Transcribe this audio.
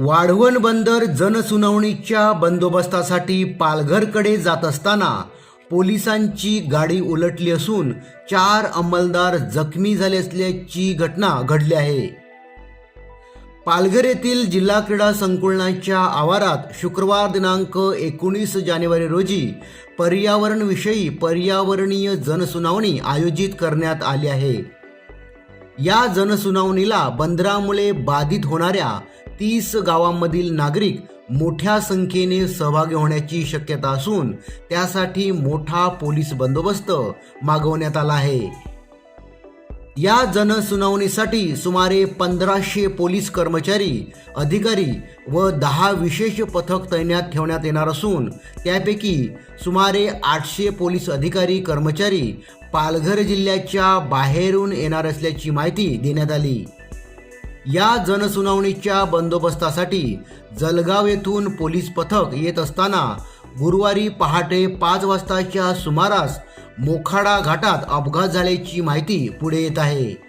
वाढवण बंदर जनसुनावणीच्या बंदोबस्तासाठी पालघरकडे जात असताना पोलिसांची गाडी उलटली असून चार अंमलदार जखमी झाले असल्याची घटना घडली आहे. पालघर येथील जिल्हा क्रीडा संकुलनाच्या आवारात शुक्रवार दिनांक एकोणीस जानेवारी रोजी पर्यावरणविषयी पर्यावरणीय जनसुनावणी आयोजित करण्यात आली आहे. या जनसुनावणीला बंदरामुळे बाधित होणाऱ्या तीस गावांमधील नागरिक मोठ्या संख्येने सहभागी होण्याची शक्यता असून त्यासाठी मोठा पोलीस बंदोबस्त मागवण्यात आला आहे. या जनसुनावणीसाठी सुमारे पंधराशे पोलीस कर्मचारी अधिकारी व दहा विशेष पथक तैनात ठेवण्यात येणार असून त्यापैकी सुमारे आठशे पोलीस अधिकारी कर्मचारी पालघर जिल्ह्याच्या बाहेरून येणार असल्याची माहिती देण्यात आली. या जनसुनावणीच्या बंदोबस्तासाठी जलगाव येथून पोलीस पथक येत असताना गुरुवारी पहाटे पाच वाजताच्या सुमारास मोखाडा घाटात अपघात झाल्याची माहिती पुढे येत आहे.